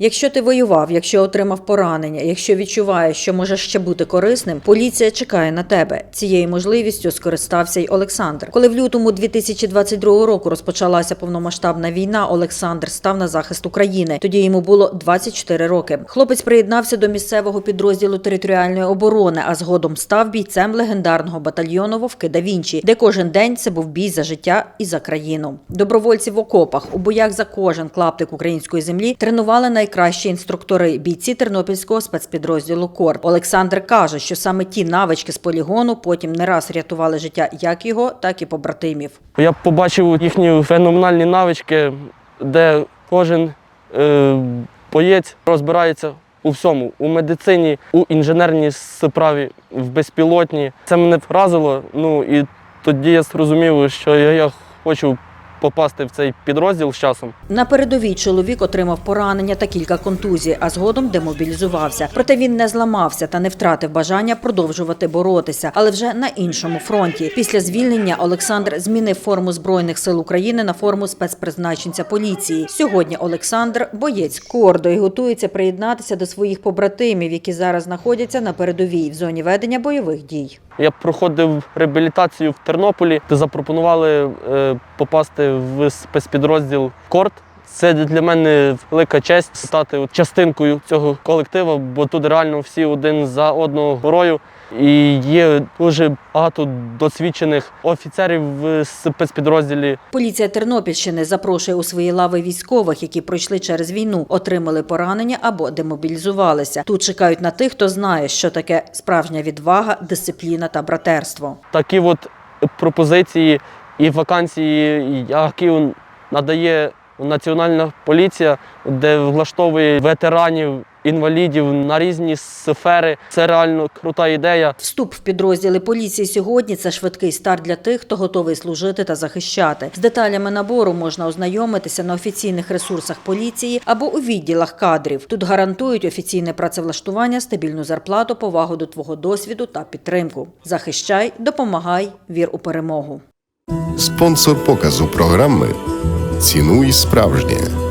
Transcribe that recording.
Якщо ти воював, якщо отримав поранення, якщо відчуваєш, що можеш ще бути корисним, поліція чекає на тебе. Цією можливістю скористався й Олександр. Коли в лютому 2022 року розпочалася повномасштабна війна, Олександр став на захист України. Тоді йому було 24 роки. Хлопець приєднався до місцевого підрозділу територіальної оборони, а згодом став бійцем легендарного батальйону Вовки да Вінчі, де кожен день це був бій за життя і за країну. Добровольці в окопах у боях за кожен клаптик української землі тренували найкращі інструктори бійці тернопільського спецпідрозділу Корп. Олександр каже, що саме ті навички з полігону потім не раз рятували життя як його, так і побратимів. Я побачив їхні феноменальні навички, де кожен е, боєць розбирається у всьому, у медицині, у інженерній справі, в безпілотній. Це мене вразило. Ну і тоді я зрозумів, що я, я хочу попасти в цей підрозділ з часом. На передовій чоловік отримав поранення та кілька контузій, а згодом демобілізувався. Проте він не зламався та не втратив бажання продовжувати боротися, але вже на іншому фронті. Після звільнення Олександр змінив форму збройних сил України на форму спецпризначенця поліції. Сьогодні Олександр боєць кордо і готується приєднатися до своїх побратимів, які зараз знаходяться на передовій в зоні ведення бойових дій. Я проходив реабілітацію в Тернополі, де запропонували е, попасти в спецпідрозділ Корт. Це для мене велика честь стати частинкою цього колективу, бо тут реально всі один за одного горою. І є дуже багато досвідчених офіцерів в спецпідрозділі. Поліція Тернопільщини запрошує у свої лави військових, які пройшли через війну, отримали поранення або демобілізувалися. Тут чекають на тих, хто знає, що таке справжня відвага, дисципліна та братерство. Такі от пропозиції і вакансії, які надає Національна поліція, де влаштовує ветеранів, інвалідів на різні сфери. Це реально крута ідея. Вступ в підрозділи поліції сьогодні це швидкий старт для тих, хто готовий служити та захищати. З деталями набору можна ознайомитися на офіційних ресурсах поліції або у відділах кадрів. Тут гарантують офіційне працевлаштування, стабільну зарплату, повагу до твого досвіду та підтримку. Захищай, допомагай, вір у перемогу. Спонсор показу програми Цінуй справжнє.